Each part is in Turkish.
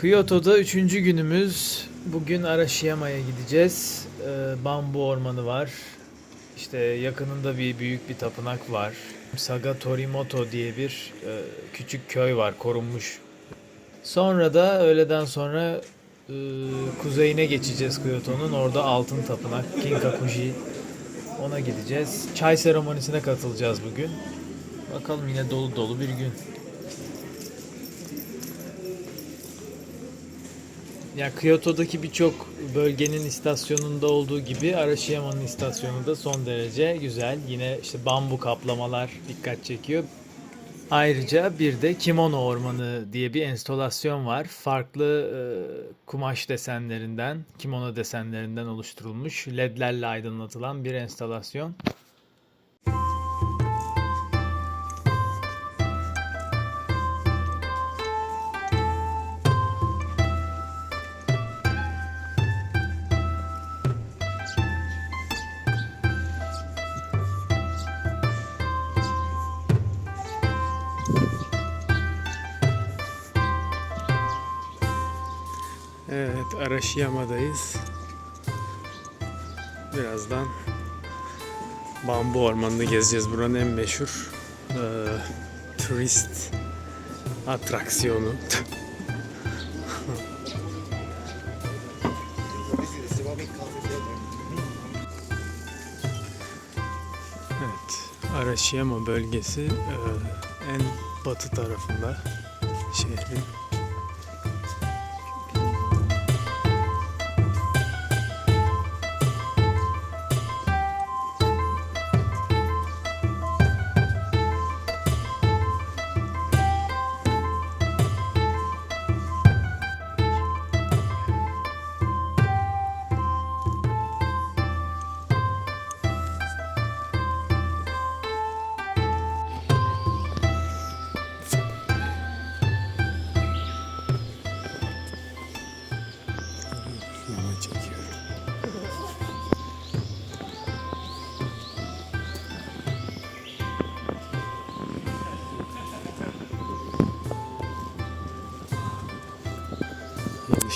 Kyoto'da üçüncü günümüz. Bugün Arashiyama'ya gideceğiz. Ee, bambu ormanı var. İşte yakınında bir büyük bir tapınak var. Saga Torimoto diye bir e, küçük köy var, korunmuş. Sonra da öğleden sonra e, kuzeyine geçeceğiz Kyoto'nun. Orada altın tapınak, Kinkakuji. Ona gideceğiz. Çay seremonisine katılacağız bugün. Bakalım yine dolu dolu bir gün. Ya Kyoto'daki birçok bölgenin istasyonunda olduğu gibi Arashiyama'nın istasyonu da son derece güzel. Yine işte bambu kaplamalar dikkat çekiyor. Ayrıca bir de kimono ormanı diye bir enstolasyon var. Farklı e, kumaş desenlerinden, kimono desenlerinden oluşturulmuş, ledlerle aydınlatılan bir enstalasyon. Evet, Arashiyama'dayız. Birazdan bambu ormanını gezeceğiz. Buranın en meşhur e, turist atraksiyonu. evet, Arashiyama bölgesi e, en batı tarafında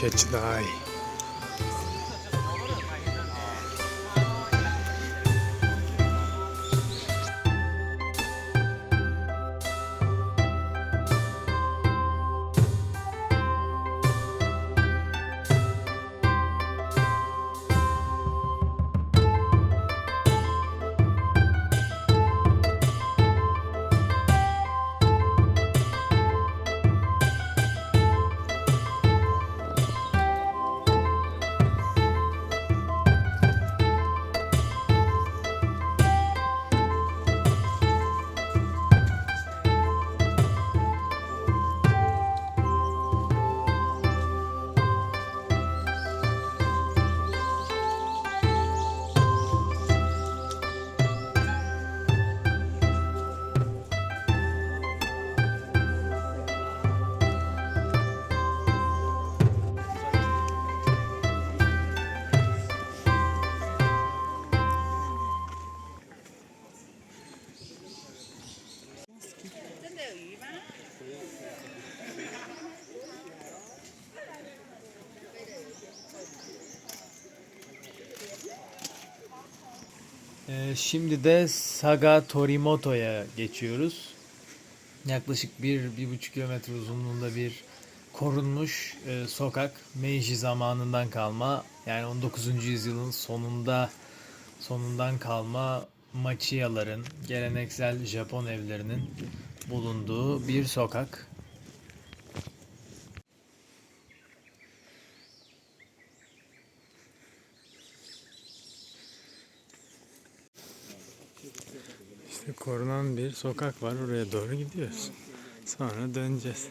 catch thy eye. Şimdi de Saga Torimoto'ya geçiyoruz. Yaklaşık bir, bir buçuk kilometre uzunluğunda bir korunmuş e, sokak. Meiji zamanından kalma yani 19. yüzyılın sonunda sonundan kalma machiyaların, geleneksel Japon evlerinin bulunduğu bir sokak. Korunan bir sokak var. Oraya doğru gidiyoruz. Sonra döneceğiz.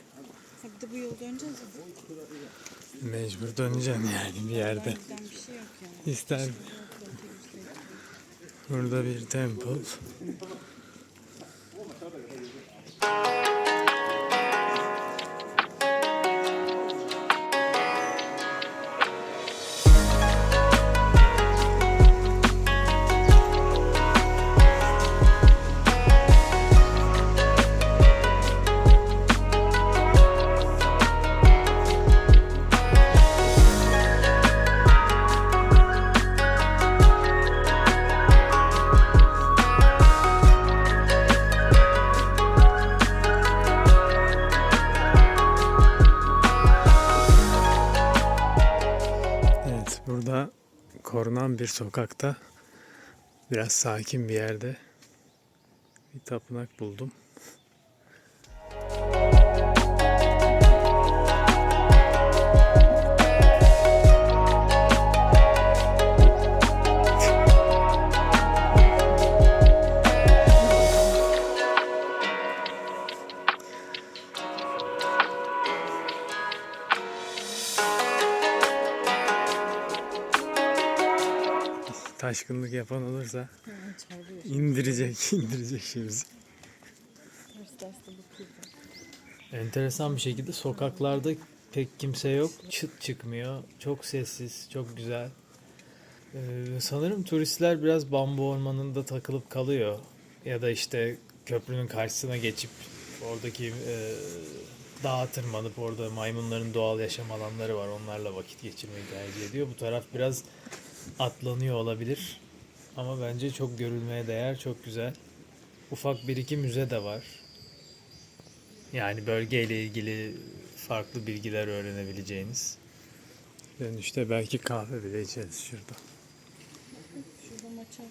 Ha, Bir de bu yol döneceğiz mi? Mecbur döneceğim yani bir yerde. Şey. İster Burada bir temple. Korunan bir sokakta biraz sakin bir yerde bir tapınak buldum. Taşkınlık yapan olursa indirecek, indirecek şimdi. Enteresan bir şekilde sokaklarda pek kimse yok. Çıt çıkmıyor. Çok sessiz, çok güzel. Ee, sanırım turistler biraz bambu ormanında takılıp kalıyor. Ya da işte köprünün karşısına geçip oradaki e, dağa tırmanıp orada maymunların doğal yaşam alanları var. Onlarla vakit geçirmeyi tercih ediyor. Bu taraf biraz atlanıyor olabilir. Ama bence çok görülmeye değer, çok güzel. Ufak bir iki müze de var. Yani bölgeyle ilgili farklı bilgiler öğrenebileceğiniz. Dönüşte belki kahve bile içeriz şurada. Şurada maça.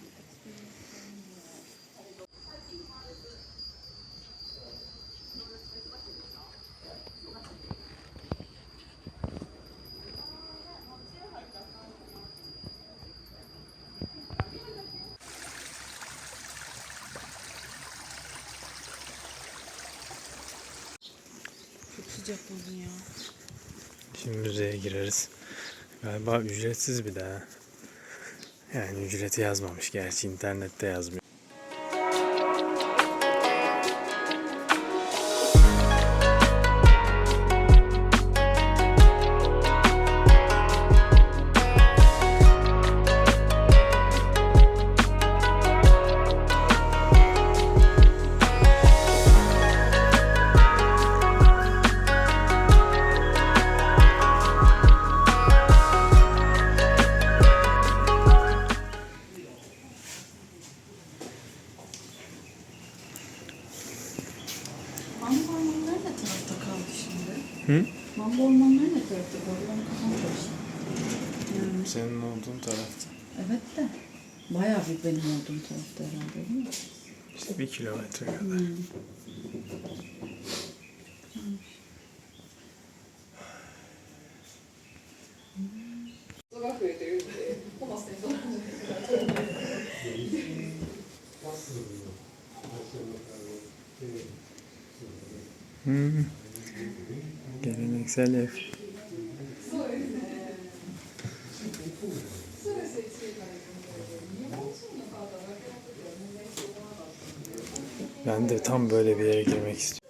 Çok sıcak bugün ya. Şimdi müzeye gireriz. Galiba ücretsiz bir daha. Yani ücreti yazmamış gerçi internette yazmıyor. Senin olduğun tarafta. evet de bayağı bir benim olduğum tarafta herhalde değil mi? İşte bir kilometre kadar. Hmm. Hı. Geleneksel ev. De tam böyle bir yere girmek istiyorum.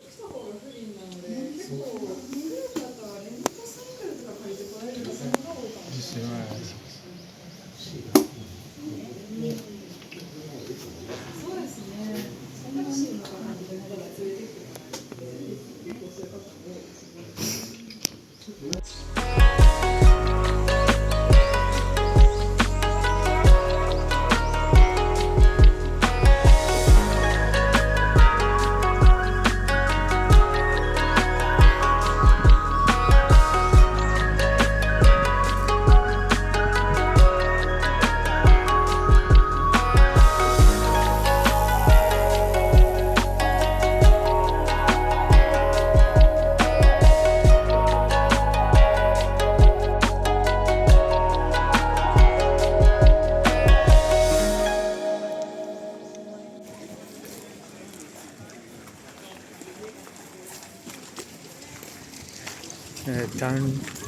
Ten,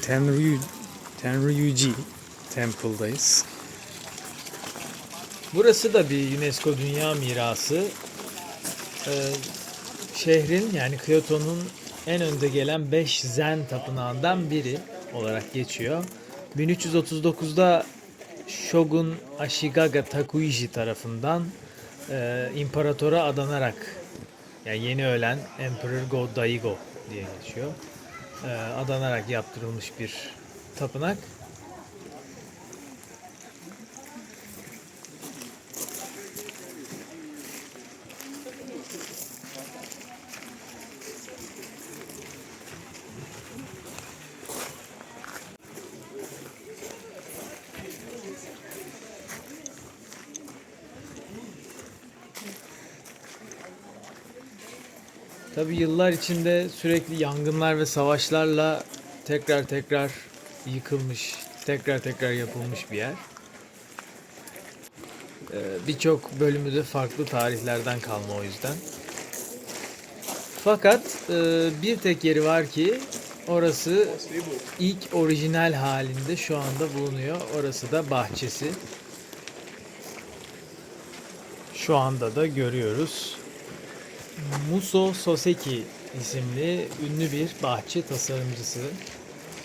Tenryu, Tenryuji Temple'dayız. Burası da bir UNESCO Dünya Mirası. Ee, şehrin yani Kyoto'nun en önde gelen 5 Zen tapınağından biri olarak geçiyor. 1339'da Shogun Ashigaga Takuiji tarafından e, imparatora adanarak yani yeni ölen Emperor Go Daigo diye geçiyor. E, adanarak yaptırılmış bir tapınak. Tabi yıllar içinde sürekli yangınlar ve savaşlarla tekrar tekrar yıkılmış, tekrar tekrar yapılmış bir yer. Ee, Birçok bölümü de farklı tarihlerden kalma o yüzden. Fakat e, bir tek yeri var ki orası ilk orijinal halinde şu anda bulunuyor. Orası da bahçesi. Şu anda da görüyoruz. Muso Soseki isimli ünlü bir bahçe tasarımcısı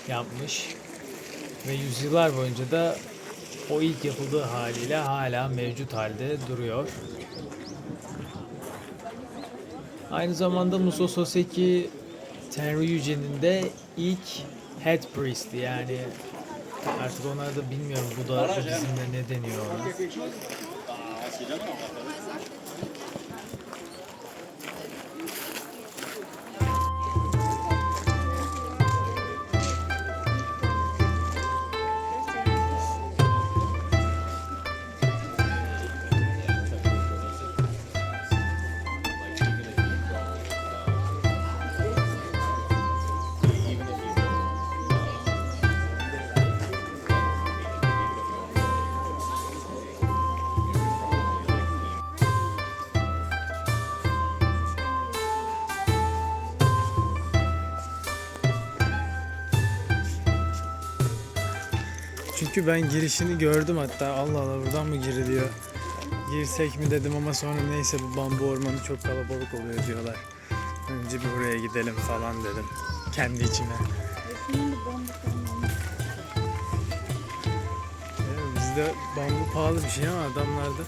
yapmış. Ve yüzyıllar boyunca da o ilk yapıldığı haliyle hala mevcut halde duruyor. Aynı zamanda Muso Soseki Tenryu Yüce'nin de ilk head priest yani artık onlar da bilmiyorum bu da Budizm'de ne deniyor ona. Çünkü ben girişini gördüm hatta Allah Allah buradan mı giriliyor? Girsek mi dedim ama sonra neyse bu bambu ormanı çok kalabalık oluyor diyorlar. Önce bir buraya gidelim falan dedim. Kendi içime. Bizde bambu pahalı bir şey ama adamlarda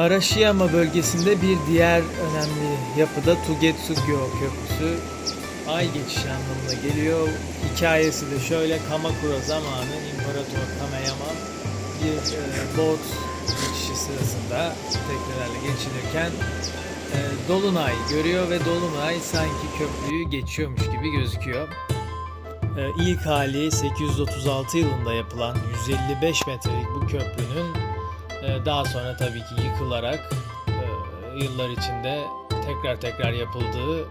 Arashiyama bölgesinde bir diğer önemli yapıda Tugetsu-gyo Köprüsü ay geçişi anlamına geliyor. Hikayesi de şöyle Kamakura zamanı İmparator Kameyama bir e, boat geçişi sırasında teknelerle geçilirken e, Dolunay görüyor ve Dolunay sanki köprüyü geçiyormuş gibi gözüküyor. E, ilk hali 836 yılında yapılan 155 metrelik bu köprünün Daha sonra tabii ki yıkılarak e, yıllar içinde tekrar tekrar yapıldığı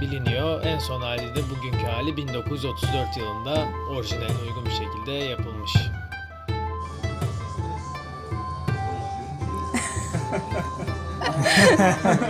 biliniyor. En son hali de bugünkü hali 1934 yılında orijinaline uygun bir şekilde yapılmış.